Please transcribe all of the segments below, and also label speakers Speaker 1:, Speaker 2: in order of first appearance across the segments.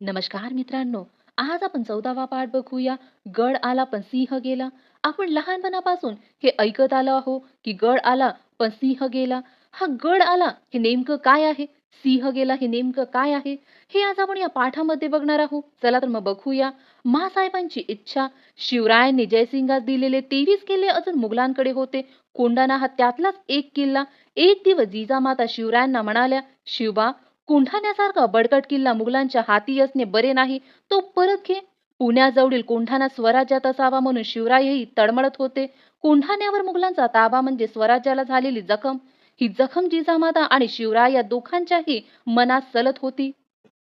Speaker 1: नमस्कार मित्रांनो आज आपण चौदावा पाठ बघूया. गड आला पण सिंह गेला. आपण लहानपणापासून हे ऐकत आलो आहो की गड आला पण सिंह गेला. हा गड आला हे नेमकं काय आहे? सिंह गेला हे नेमकं काय आहे? हे आज आपण या पाठामध्ये बघणार आहोत. चला तर मग बघूया. महासाहेबांची इच्छा शिवरायांनी जयसिंगास दिलेले तेवीस किल्ले अजून मुघलांकडे होते. कोंडाना हा त्यातलाच एक किल्ला. एक दिवस जिजामाता शिवरायांना म्हणाल्या शिवबा कोंढाण्यासारखा बडकट किल्ला मुघलांच्या हाती असणे बरे नाही तो परत घे. पुण्याजवळील कोंढाणा स्वराज्यात असावा म्हणून शिवरायही तडमडत होते. कोंढाण्यावर मुघलांचा ताबा म्हणजे स्वराज्याला झालेली जखम. ही जखम जिजामाता आणि शिवराय या दोघांच्याही मनात सलत होती.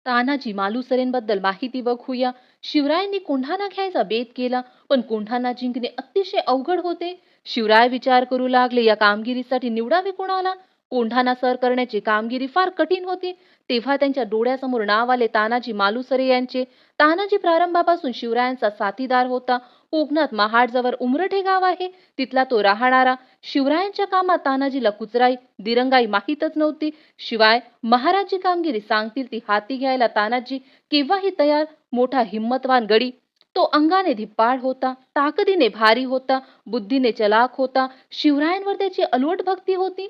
Speaker 1: तानाजी मालुसरेंबद्दल माहिती बघूया. शिवरायांनी कोंढाणा घ्यायचा बेत केला पण कोंढाणा जिंकणे अतिशय अवघड होते. शिवराय विचार करू लागले या कामगिरीसाठी निवडावे कोणाला? कोंढाना सर करण्याची कामगिरी फार कठीण होती. तेव्हा त्यांच्या डोळ्यासमोर नाव आले तानाजी मालुसरे यांचे. तानाजी प्रारंभापासून शिवरायांचा साथीदार होता. कोकणात महाडजवळ उमरठे गाव आहे. तिथला तो राहणारा. शिवरायांच्या कामात तानाजीला कुचराई दिरंगाई माहीतच नव्हती. शिवाय महाराजची कामगिरी सांगतील ती हाती घ्यायला तानाजी केव्हाही तयार. मोठा हिंमतवान गडी. तो अंगाने धिप्पाड होता. ताकदीने भारी होता. बुद्धीने चलाक होता. शिवरायांवर त्याची अलवट भक्ती होती.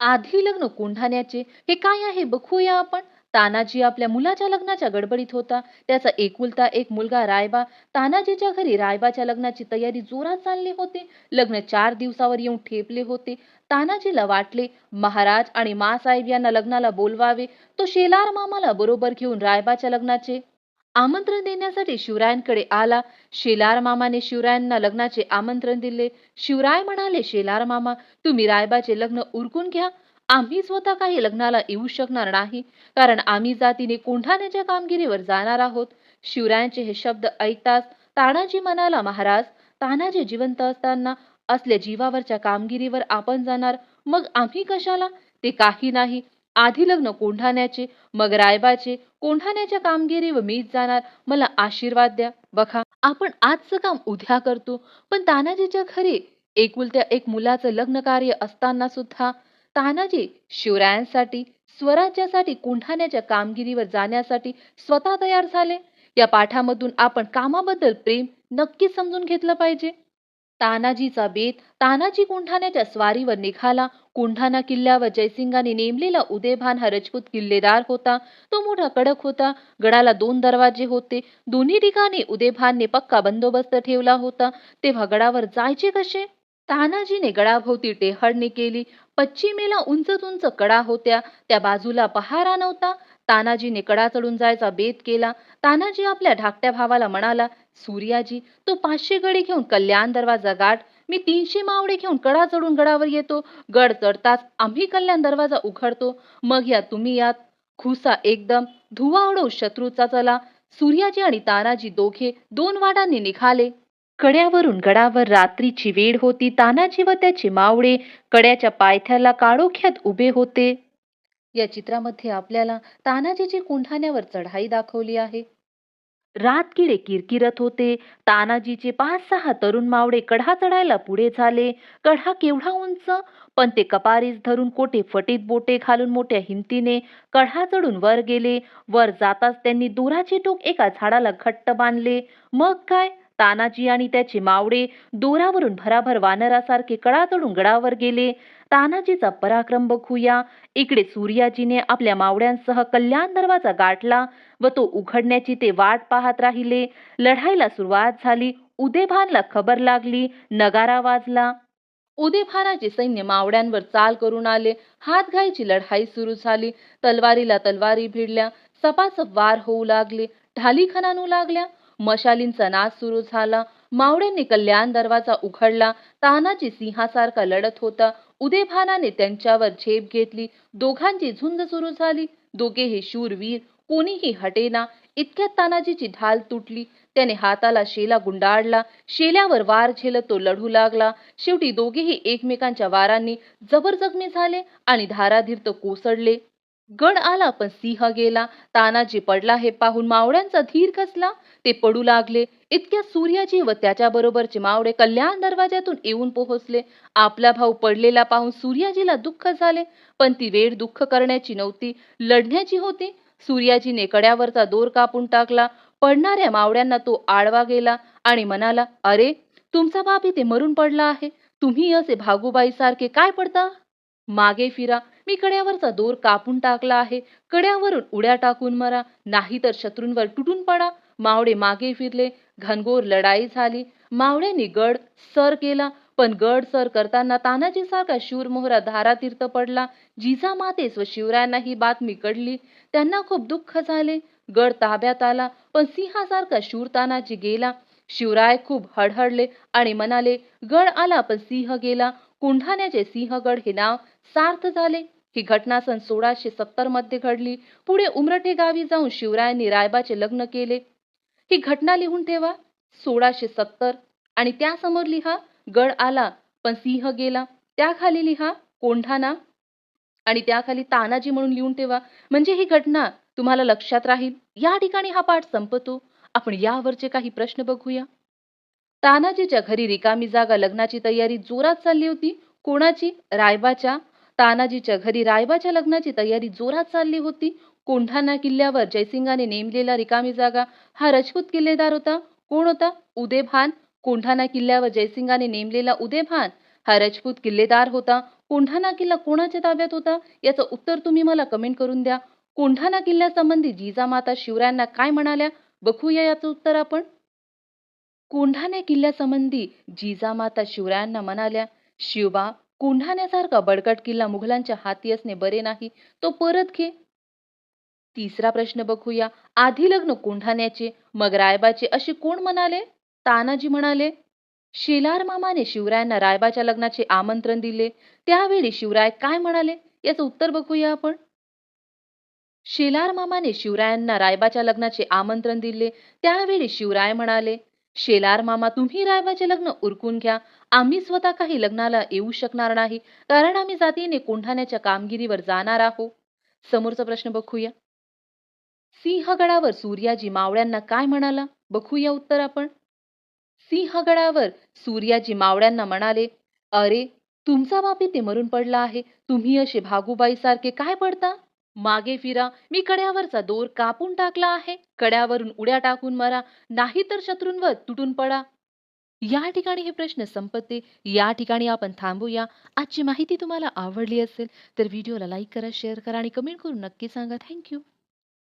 Speaker 1: आधी लग्न कोंढाण्याचे? हे काय आहे? बघूया आपण. तानाजी आपल्या मुलाच्या लग्नाच्या गडबडीत होता. त्याचा एकुलता एक मुलगा रायबा. तानाजीच्या घरी रायबाच्या लग्नाची तयारी जोरात चालली होती. लग्न चार दिवसावर येऊन ठेपले होते. तानाजीला वाटले महाराज आणि मासाहेब यांना लग्नाला बोलवावे. तो शेलार मामाला बरोबर घेऊन रायबाच्या लग्नाचे आमंत्रण देण्यासाठी शिवरायांकडे आला. शेलार मामाने शिवरायांना लग्नाचे आमंत्रण दिले. शिवराय म्हणाले शेलार मामा तुम्ही रायबाचे लग्न उरकून घ्या. आम्ही स्वतः काही लग्नाला येऊ शकणार नाही कारण आम्ही जातीने कोंढाण्याच्या कामगिरीवर जाणार आहोत. शिवरायांचे हे शब्द ऐकताच तानाजी म्हणाला महाराज तानाजी जिवंत असताना असल्या जीवावरच्या कामगिरीवर आपण जाणार. मग आम्ही कशाला? ते काही नाही. आधी लग्न कोंढाण्याचे मग रायबाचे. कोंढाण्याच्या कामगिरीवर मीच जाणार. मला आशीर्वाद द्या. बघा आपण आजचं काम उद्या करतो. पण तानाजीच्या घरी एकुलत्या एक मुलाचं लग्न कार्य असताना सुद्धा तानाजी शिवरायांसाठी स्वराज्यासाठी कोंढाण्याच्या कामगिरीवर जाण्यासाठी स्वतः तयार झाले. या पाठामधून आपण कामाबद्दल प्रेम नक्की समजून घेतलं पाहिजे. तानाजीचा बेत तानाजी कुंढाण्याच्या स्वारीवर निघाला. कोंढाणा किल्ल्यावर जयसिंगाने नेमलेला उदयभान हा रजपूत किल्लेदार होता. तो मोठा कडक होता. गडाला दोन दरवाजे होते. दोन्ही ठिकाणी उदयभानने पक्का बंदोबस्त ठेवला होता. तेव्हा गडावर जायचे कसे? तानाजीने गडाभोवती टेहळणी केली पश्चिमेला उंच उंच कडा होत्या. त्या बाजूला पहारा नव्हता. तानाजीने कडा चढून जायचा बेत केला. तानाजी आपल्या धाकट्या भावाला म्हणाला सूर्याजी तो पाचशे गडी घेऊन कल्याण दरवाजा गाठ. मी तीनशे मावडे घेऊन कडा चढून गडावर येतो. गड चढताच आम्ही कल्याण दरवाजा उघडतो. मग या तुम्ही यात. खुसा एकदम. धुवा उडो शत्रूचा चला. सूर्याजी आणि तानाजी दोघे दोन वाटांनी निघाले. कड्यावरून गडावर रात्रीची वेळ होती. तानाजी व त्याचे मावळे कड्याच्या पायथ्याला काळोख्यात उभे होते. या चित्रामध्ये आपल्याला तानाजीची कोंढाण्यावर चढाई दाखवली आहे. रातकिडे किरकिरत होते. तानाजीचे पाच सहा तरुण मावळे कढा चढायला पुढे झाले. कढा केवढा उंच? पण ते कपारीस धरून कोठे फटीत बोटे घालून मोठ्या हिमतीने कढा चढून वर गेले. वर जाताच त्यांनी दोराचे टोक एका झाडाला घट्ट बांधले. मग काय? तानाजी आणि त्याचे मावळे दोरावरून भराभर वानरासारखे कडातडून गडावर गेले. तानाजीचा पराक्रम बघूया. इकडे सूर्याजीने आपल्या मावड्यांसह कल्याण दरवाजा गाठला व तो उघडण्याची ते वाट पाहत राहिले. लढाईला सुरुवात झाली. उदेभानला खबर लागली. नगारा वाजला. उदेभानाचे सैन्य मावड्यांवर चाल करून आले. हातघाईची लढाई सुरू झाली. तलवारीला तलवारी भिडल्या. सपासप वार होऊ लागले. ढाली खणानू लागल्या. मशालींचा नाच सुरू झाला. मावळ्यांनी कल्याण दरवाजा उघडला. तानाजी सिंहासारखा लढत होता. उदयभानाने त्यांच्यावर झेप घेतली. दोघांची झुंज सुरू झाली. दोघेही शूरवीर कोणीही हटेना. इतक्यात तानाजीची ढाल तुटली. त्याने हाताला शेला गुंडाळला. शेल्यावर वार झेलत तो लढू लागला. शेवटी दोघेही एकमेकांच्या वारांनी जबरजखमी झाले आणि धाराधीर तो कोसळले. गड आला पण सिंह गेला. तानाजी पडला हे पाहून मावळ्यांचा धीर कसला? ते पडू लागले. इतक्या सूर्याजी व त्याच्या बरोबरचे मावळे कल्याण दरवाज्यातून येऊन पोहोचले. आपला भाऊ पडलेला पाहून सूर्याजीला दुःख झाले पण ती वेळ दुःख करण्याची नव्हती. लढण्याची होती. सूर्याजीने कड्यावरचा दोर कापून टाकला. पडणाऱ्या मावळ्यांना तो आडवा गेला आणि म्हणाला अरे तुमचा बाप इथे मरून पडला आहे. तुम्ही असे भागूबाई सारखे काय पडता? मागे फिरा. मी कड्यावरचा दोर कापून टाकला आहे. कड्यावरून उड्या टाकून मरा. नाहीतर शत्रूंवर तुटून पडा. मावळे मागे फिरले. घनघोर लढाई झाली. मावळ्यांनी गड सर केला. पण गड सर करताना तानाजी सारखा शूर मोहरा धारातीर्थ पडला. जिजामातेस व शिवरायांना ही बातमी कळली. त्यांना खूप दुःख झाले. गड ताब्यात आला. पण सिंहासारखा शूर तानाजी गेला. शिवराय खूप हडहडले आणि म्हणाले गड आला पण सिंह गेला. कोंढाण्याचे सिंहगड हे नाव सार्थ झाले. ही घटना सन सोळाशे सत्तरमध्ये घडली. पुढे उमरठे गावी जाऊन शिवरायांनी रायबाचे लग्न केले. ही घटना लिहून ठेवा. सोळाशे सत्तर. आणि त्यासमोर लिहा गड आला पण सिंह गेला. त्याखाली लिहा कोंढाणा आणि त्याखाली तानाजी म्हणून लिहून ठेवा. म्हणजे ही घटना तुम्हाला लक्षात राहील. या ठिकाणी हा पाठ संपतो. आपण यावरचे काही प्रश्न बघूया. तानाजीच्या घरी रिकामी जागा लग्नाची तयारी जोरात चालली होती. कोणाची? रायबाच्या. तानाजीच्या घरी रायबाच्या लग्नाची तयारी जोरात चालली होती. कोंढाणा किल्ल्यावर जयसिंगाने नेमलेला रिकामी जागा हा राजपूत किल्लेदार होता. कोण होता? उदयभान. कोंढाणा किल्ल्यावर जयसिंगाने नेमलेला उदेभान हा राजपूत किल्लेदार होता. कोंढाणा किल्ला कोणाच्या ताब्यात होता? याचं उत्तर तुम्ही मला कमेंट करून द्या. कोंढाणा किल्ल्यासंबंधी जिजामाता शिवरायांना काय म्हणाल्या? बघूया याचं उत्तर आपण. कोंढाणा किल्ल्यासंबंधी जिजामाता शिवरायांना म्हणाल्या शिवबा कोंढाण्यासारखा बडकट किल्ला मुघलांच्या हाती असणे बरे नाही तो परत घे. तिसरा प्रश्न बघूया. आधी लग्न कोंढाण्याचे मग रायबाचे असे कोण म्हणाले? तानाजी म्हणाले. शेलार मामाने शिवरायांना रायबाच्या लग्नाचे आमंत्रण दिले. त्यावेळी शिवराय काय म्हणाले? याचं उत्तर बघूया आपण. शेलार मामाने शिवरायांना रायबाच्या लग्नाचे आमंत्रण दिले. त्यावेळी शिवराय म्हणाले शेलार मामा तुम्ही रायबाचे लग्न उरकून घ्या. आम्ही स्वतः काही लग्नाला येऊ शकणार नाही कारण आम्ही जातीने कोंढाण्याच्या कामगिरीवर जाणार आहोत. समोरचा प्रश्न बघूया. सिंहगडावर सूर्याजी मावळ्यांना काय म्हणाला? बघूया उत्तर आपण. सिंहगडावर सूर्याजी मावळ्यांना म्हणाले अरे तुमचा बाप इथे मरून पडला आहे. तुम्ही असे भागूबाई सारखे काय पडता? मागे फिरा. मी कड्यावरचा दोर कापून टाकला आहे. कड्यावरून उड्या टाकून मरा. नाहीतर शत्रूंवर तुटून पडा. या ठिकाणी हे प्रश्न संपत्ते या ठिकाणी आपण थांबूया. आजची माहिती तुम्हाला आवडली असेल तर व्हिडिओला लाईक करा शेअर करा आणि कमेंट करून नक्की सांगा. थँक्यू